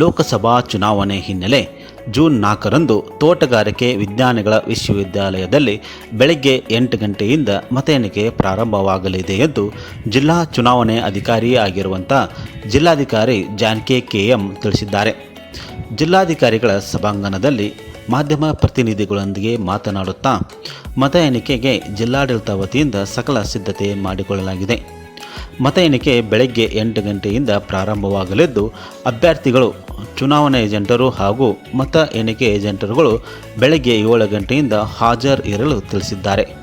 ಲೋಕಸಭಾ ಚುನಾವಣೆ ಹಿನ್ನೆಲೆ ಜೂನ್ ನಾಲ್ಕರಂದು ತೋಟಗಾರಿಕೆ ವಿಜ್ಞಾನಗಳ ವಿಶ್ವವಿದ್ಯಾಲಯದಲ್ಲಿ ಬೆಳಗ್ಗೆ ಎಂಟು ಗಂಟೆಯಿಂದ ಮತ ಎಣಿಕೆ ಪ್ರಾರಂಭವಾಗಲಿದೆ ಎಂದು ಜಿಲ್ಲಾ ಚುನಾವಣೆ ಅಧಿಕಾರಿ ಆಗಿರುವಂಥ ಜಿಲ್ಲಾಧಿಕಾರಿ ಕೆ ಕೆಎಂ ತಿಳಿಸಿದ್ದಾರೆ. ಜಿಲ್ಲಾಧಿಕಾರಿಗಳ ಸಭಾಂಗಣದಲ್ಲಿ ಮಾಧ್ಯಮ ಪ್ರತಿನಿಧಿಗಳೊಂದಿಗೆ ಮಾತನಾಡುತ್ತಾ ಮತ ಎಣಿಕೆಗೆ ಜಿಲ್ಲಾಡಳಿತ ವತಿಯಿಂದ ಸಕಲ ಸಿದ್ಧತೆ ಮಾಡಿಕೊಳ್ಳಲಾಗಿದೆ. ಮತ ಎಣಿಕೆ ಬೆಳಗ್ಗೆ ಎಂಟು ಗಂಟೆಯಿಂದ ಪ್ರಾರಂಭವಾಗಲಿದ್ದು, ಅಭ್ಯರ್ಥಿಗಳು, ಚುನಾವಣಾ ಏಜೆಂಟರು ಹಾಗೂ ಮತ ಎಣಿಕೆ ಏಜೆಂಟರುಗಳು ಬೆಳಗ್ಗೆ ಏಳು ಗಂಟೆಯಿಂದ ಹಾಜರ್ ಇರಲು ತಿಳಿಸಿದ್ದಾರೆ.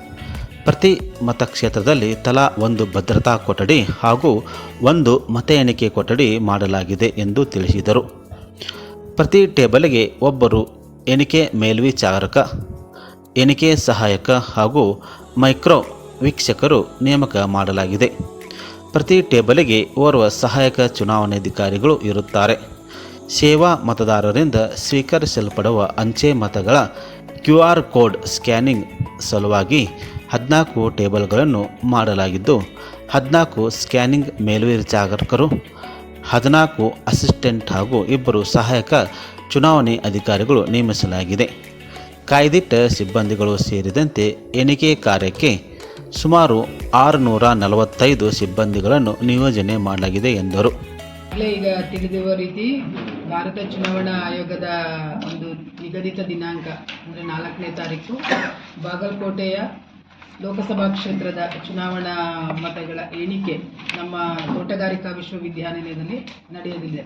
ಪ್ರತಿ ಮತಕ್ಷೇತ್ರದಲ್ಲಿ ತಲಾ ಒಂದು ಭದ್ರತಾ ಕೊಠಡಿ ಹಾಗೂ ಒಂದು ಮತ ಎಣಿಕೆ ಕೊಠಡಿ ಮಾಡಲಾಗಿದೆ ಎಂದು ತಿಳಿಸಿದರು. ಪ್ರತಿ ಟೇಬಲ್ಗೆ ಒಬ್ಬರು ಎಣಿಕೆ ಮೇಲ್ವಿಚಾರಕ, ಎಣಿಕೆ ಸಹಾಯಕ ಹಾಗೂ ಮೈಕ್ರೋ ವೀಕ್ಷಕರು ನೇಮಕ ಮಾಡಲಾಗಿದೆ. ಪ್ರತಿ ಟೇಬಲಿಗೆ ಓರ್ವ ಸಹಾಯಕ ಚುನಾವಣಾಧಿಕಾರಿಗಳು ಇರುತ್ತಾರೆ. ಸೇವಾ ಮತದಾರರಿಂದ ಸ್ವೀಕರಿಸಲ್ಪಡುವ ಅಂಚೆ ಮತಗಳ ಕ್ಯೂ ಆರ್ ಕೋಡ್ ಸ್ಕ್ಯಾನಿಂಗ್ ಸಲುವಾಗಿ ಹದಿನಾಲ್ಕು ಟೇಬಲ್ಗಳನ್ನು ಮಾಡಲಾಗಿದ್ದು, ಹದಿನಾಲ್ಕು ಸ್ಕ್ಯಾನಿಂಗ್ ಮೇಲ್ವಿಚಾರಕರು, ಹದಿನಾಲ್ಕು ಅಸಿಸ್ಟೆಂಟ್ ಹಾಗೂ ಇಬ್ಬರು ಸಹಾಯಕ ಚುನಾವಣೆ ಅಧಿಕಾರಿಗಳು ನೇಮಿಸಲಾಗಿದೆ. ಕಾಯ್ದಿಟ್ಟ ಸಿಬ್ಬಂದಿಗಳು ಸೇರಿದಂತೆ ಎಣಿಕೆ ಕಾರ್ಯಕ್ಕೆ ಸುಮಾರು ಆರುನೂರ ನಲವತ್ತೈದು ಸಿಬ್ಬಂದಿಗಳನ್ನು ನಿಯೋಜನೆ ಮಾಡಲಾಗಿದೆ ಎಂದರು. ಈಗ ತಿಳಿದಿರುವ ರೀತಿ ಭಾರತ ಚುನಾವಣಾ ಆಯೋಗದ ಒಂದು ನಿಗದಿತ ದಿನಾಂಕ, ಅಂದರೆ ನಾಲ್ಕನೇ ತಾರೀಕು, ಬಾಗಲಕೋಟೆಯ ಲೋಕಸಭಾ ಕ್ಷೇತ್ರದ ಚುನಾವಣಾ ಮತಗಳ ಎಣಿಕೆ ನಮ್ಮ ತೋಟಗಾರಿಕಾ ವಿಶ್ವವಿದ್ಯಾನಿಲಯದಲ್ಲಿ ನಡೆಯಲಿದೆ.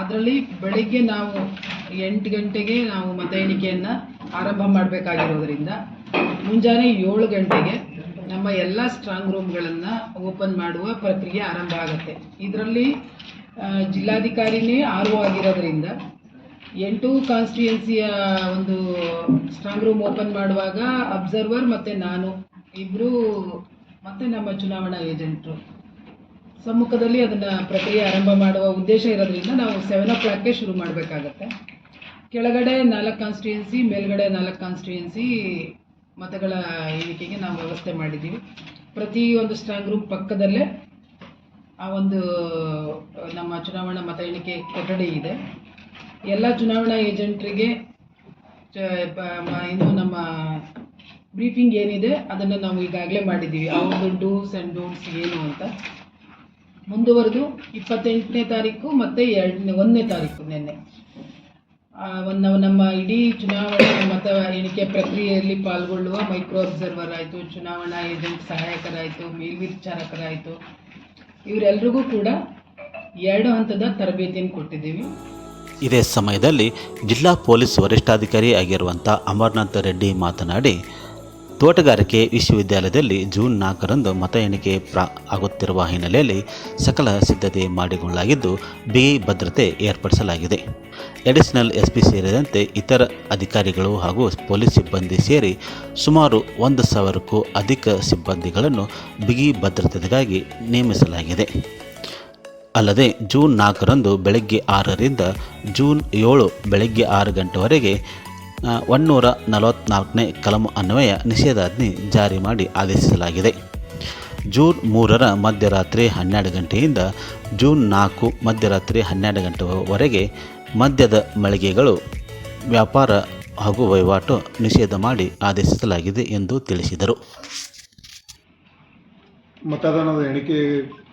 ಅದರಲ್ಲಿ ಬೆಳಗ್ಗೆ ನಾವು ಎಂಟು ಗಂಟೆಗೆ ನಾವು ಮತ ಎಣಿಕೆಯನ್ನು ಆರಂಭ ಮಾಡಬೇಕಾಗಿರೋದರಿಂದ ಮುಂಜಾನೆ ಏಳು ಗಂಟೆಗೆ ನಮ್ಮ ಎಲ್ಲ ಸ್ಟ್ರಾಂಗ್ ರೂಮ್ಗಳನ್ನು ಓಪನ್ ಮಾಡುವ ಪ್ರಕ್ರಿಯೆ ಆರಂಭ ಆಗುತ್ತೆ. ಇದರಲ್ಲಿ ಜಿಲ್ಲಾಧಿಕಾರಿನೇ ಆರ್ ಆರು ಆಗಿರೋದ್ರಿಂದ ಎಂಟು ಕಾನ್ಸ್ಟಿಟ್ಯೂಯೆನ್ಸಿಯ ಒಂದು ಸ್ಟ್ರಾಂಗ್ ರೂಮ್ ಓಪನ್ ಮಾಡುವಾಗ ಅಬ್ಸರ್ವರ್ ಮತ್ತು ನಾನು ಇಬ್ಬರು ಮತ್ತು ನಮ್ಮ ಚುನಾವಣಾ ಏಜೆಂಟರು ಸಮ್ಮುಖದಲ್ಲಿ ಅದನ್ನು ಪ್ರಕ್ರಿಯೆ ಆರಂಭ ಮಾಡುವ ಉದ್ದೇಶ ಇರೋದ್ರಿಂದ ನಾವು ಸೆವೆನ್ ಓ ಕ್ಲಾಕ್ಗೆ ಶುರು ಮಾಡಬೇಕಾಗತ್ತೆ. ಕೆಳಗಡೆ ನಾಲ್ಕು ಕಾನ್ಸ್ಟಿಟ್ಯೂನ್ಸಿ ಮೇಲ್ಗಡೆ ನಾಲ್ಕು ಕಾನ್ಸ್ಟಿಟ್ಯೂನ್ಸಿ ಮತಗಳ ಎಣಿಕೆಗೆ ನಾವು ವ್ಯವಸ್ಥೆ ಮಾಡಿದ್ದೀವಿ. ಪ್ರತಿ ಒಂದು ಸ್ಟ್ರಾಂಗ್ ರೂಮ್ ಪಕ್ಕದಲ್ಲೇ ಆ ಒಂದು ನಮ್ಮ ಚುನಾವಣಾ ಮತ ಎಣಿಕೆ ಕೊಠಡಿ ಇದೆ. ಎಲ್ಲ ಚುನಾವಣಾ ಏಜೆಂಟ್ರಿಗೆ ಇನ್ನು ನಮ್ಮ ಬ್ರೀಫಿಂಗ್ ಏನಿದೆ, ಅದನ್ನು ನಾವು ಈಗಾಗಲೇ ಮಾಡಿದ್ದೀವಿ. ಅವ್ರದ್ದು ಡೂಸ್ ಆ್ಯಂಡ್ ಡೋಂಟ್ಸ್ ಏನು ಅಂತ. ಮುಂದುವರೆದು ಇಪ್ಪತ್ತೆಂಟನೇ ತಾರೀಕು ಮತ್ತು ಎರಡನೇ, ಒಂದನೇ ತಾರೀಕು ನಿನ್ನೆ. ನಾವು ನಮ್ಮ ಇಡೀ ಚುನಾವಣೆ ಮತ ಎಣಿಕೆ ಪ್ರಕ್ರಿಯೆಯಲ್ಲಿ ಪಾಲ್ಗೊಳ್ಳುವ ಮೈಕ್ರೋ ಅಬ್ಸರ್ವರ್ ಆಯಿತು, ಚುನಾವಣಾ ಏಜೆಂಟ್ ಸಹಾಯಕರಾಯಿತು, ಮೇಲ್ವಿಚಾರಕರಾಯಿತು. ಇವರೆಲ್ಲರಿಗೂ ಕೂಡ ಎರಡು ಹಂತದ ತರಬೇತಿಯನ್ನು ಕೊಟ್ಟಿದ್ದೀವಿ. ಇದೇ ಸಮಯದಲ್ಲಿ ಜಿಲ್ಲಾ ಪೊಲೀಸ್ ವರಿಷ್ಠಾಧಿಕಾರಿ ಆಗಿರುವಂಥ ಅಮರನಾಥ ರೆಡ್ಡಿ ಮಾತನಾಡಿ ತೋಟಗಾರಿಕೆ ವಿಶ್ವವಿದ್ಯಾಲಯದಲ್ಲಿ ಜೂನ್ ನಾಲ್ಕರಂದು ಮತ ಎಣಿಕೆ ಪ್ರಾ ಆಗುತ್ತಿರುವ ಹಿನ್ನೆಲೆಯಲ್ಲಿ ಸಕಲ ಸಿದ್ಧತೆ ಮಾಡಿಕೊಳ್ಳಲಾಗಿದ್ದು, ಬಿಗಿ ಭದ್ರತೆ ಏರ್ಪಡಿಸಲಾಗಿದೆ. ಅಡಿಷನಲ್ ಎಸ್ ಪಿ ಸೇರಿದಂತೆ ಇತರ ಅಧಿಕಾರಿಗಳು ಹಾಗೂ ಪೊಲೀಸ್ ಸಿಬ್ಬಂದಿ ಸೇರಿ ಸುಮಾರು ಒಂದು ಸಾವಿರಕ್ಕೂ ಅಧಿಕ ಸಿಬ್ಬಂದಿಗಳನ್ನು ಬಿಗಿ ಭದ್ರತೆಗಾಗಿ ನೇಮಿಸಲಾಗಿದೆ. ಅಲ್ಲದೆ, ಜೂನ್ ನಾಲ್ಕರಂದು ಬೆಳಗ್ಗೆ ಆರರಿಂದ ಜೂನ್ ಏಳು ಬೆಳಗ್ಗೆ ಆರು ಗಂಟೆವರೆಗೆ ಒನ್ನೂರ ನಲವತ್ತ್ನಾಲ್ಕನೇ ಕಲಂ ಅನ್ವಯ ನಿಷೇಧಾಜ್ಞೆ ಜಾರಿ ಮಾಡಿ ಆದೇಶಿಸಲಾಗಿದೆ. ಜೂನ್ ಮೂರರ ಮಧ್ಯರಾತ್ರಿ ಹನ್ನೆರಡು ಗಂಟೆಯಿಂದ ಜೂನ್ ನಾಲ್ಕು ಮಧ್ಯರಾತ್ರಿ ಹನ್ನೆರಡು ಗಂಟೆವರೆಗೆ ಮದ್ಯದ ಮಳಿಗೆಗಳು, ವ್ಯಾಪಾರ ಹಾಗೂ ವಹಿವಾಟು ನಿಷೇಧ ಮಾಡಿ ಆದೇಶಿಸಲಾಗಿದೆ ಎಂದು ತಿಳಿಸಿದರು. ಮತದಾನದ ಎಣಿಕೆ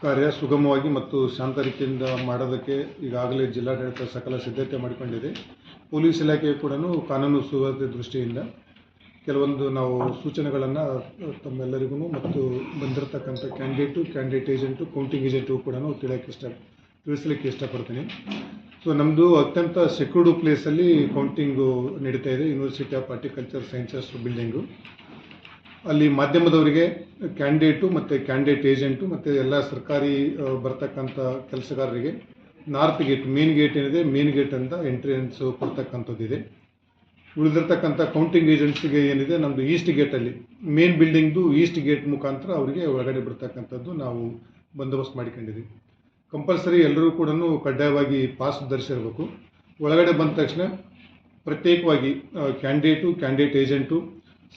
ಕಾರ್ಯ ಸುಗಮವಾಗಿ ಮತ್ತು ಶಾಂತ ರೀತಿಯಿಂದ ಮಾಡೋದಕ್ಕೆ ಈಗಾಗಲೇ ಜಿಲ್ಲಾಡಳಿತ ಸಕಲ ಸಿದ್ಧತೆ ಮಾಡಿಕೊಂಡಿದೆ. ಪೊಲೀಸ್ ಇಲಾಖೆ ಕೂಡ ಕಾನೂನು ಸುವ್ಯವಸ್ಥೆ ದೃಷ್ಟಿಯಿಂದ ಕೆಲವೊಂದು ನಾವು ಸೂಚನೆಗಳನ್ನು ತಮ್ಮೆಲ್ಲರಿಗೂ ಮತ್ತು ಬಂದಿರತಕ್ಕಂಥ candidate, candidate agent, counting agent ಕೂಡ ತಿಳಿಯೋಕ್ಕೆ ಇಷ್ಟ, ತಿಳಿಸ್ಲಿಕ್ಕೆ ಇಷ್ಟಪಡ್ತೀನಿ. ಸೊ ನಮ್ಮದು ಅತ್ಯಂತ ಸೆಕ್ಯೂರ್ಡ್ ಪ್ಲೇಸಲ್ಲಿ ಕೌಂಟಿಂಗು ನಡೀತಾ ಇದೆ university of horticulture sciences building ಅಲ್ಲಿ ಮಾಧ್ಯಮದವರಿಗೆ ಕ್ಯಾಂಡಿಡೇಟು ಮತ್ತು ಕ್ಯಾಂಡಿಡೇಟ್ ಏಜೆಂಟು ಮತ್ತು ಎಲ್ಲ ಸರ್ಕಾರಿ ಬರ್ತಕ್ಕಂಥ ಕೆಲಸಗಾರರಿಗೆ ನಾರ್ತ್ ಗೇಟ್, ಮೇನ್ ಗೇಟ್ ಏನಿದೆ, ಮೇನ್ ಗೇಟ್ ಅಂತ ಎಂಟ್ರೆನ್ಸು ಕೊಡ್ತಕ್ಕಂಥದ್ದಿದೆ. ಉಳಿದಿರ್ತಕ್ಕಂಥ ಕೌಂಟಿಂಗ್ ಏಜೆಂಟ್ಸ್ಗೆ ಏನಿದೆ ನಮ್ಮದು ಈಸ್ಟ್ ಗೇಟಲ್ಲಿ ಮೇನ್ ಬಿಲ್ಡಿಂಗ್ದು ಈಸ್ಟ್ ಗೇಟ್ ಮುಖಾಂತರ ಅವರಿಗೆ ಒಳಗಡೆ ಬಿಡ್ತಕ್ಕಂಥದ್ದು ನಾವು ಬಂದೋಬಸ್ತ್ ಮಾಡಿಕೊಂಡಿದ್ದೀವಿ. ಕಂಪಲ್ಸರಿ ಎಲ್ಲರೂ ಕೂಡ ಕಡ್ಡಾಯವಾಗಿ ಪಾಸ್ ಧರಿಸಿರಬೇಕು ಒಳಗಡೆ ಬಂದ ತಕ್ಷಣ ಪ್ರತ್ಯೇಕವಾಗಿ ಕ್ಯಾಂಡಿಡೇಟು ಕ್ಯಾಂಡಿಡೇಟ್ ಏಜೆಂಟು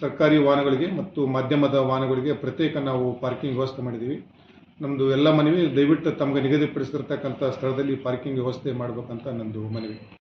ಸರ್ಕಾರಿ ವಾಹನಗಳಿಗೆ ಮತ್ತು ಮಾಧ್ಯಮದ ವಾಹನಗಳಿಗೆ ಪ್ರತ್ಯೇಕ ನಾವು ಪಾರ್ಕಿಂಗ್ ವ್ಯವಸ್ಥೆ ಮಾಡಿದ್ದೀವಿ. ನಮ್ಮದು ಎಲ್ಲ ಮನವಿ ದಯವಿಟ್ಟು ತಮಗೆ ನಿಗದಿಪಡಿಸಿರ್ತಕ್ಕಂಥ ಸ್ಥಳದಲ್ಲಿ ಪಾರ್ಕಿಂಗ್ ವ್ಯವಸ್ಥೆ ಮಾಡಬೇಕಂತ ನಂದು ಮನವಿ.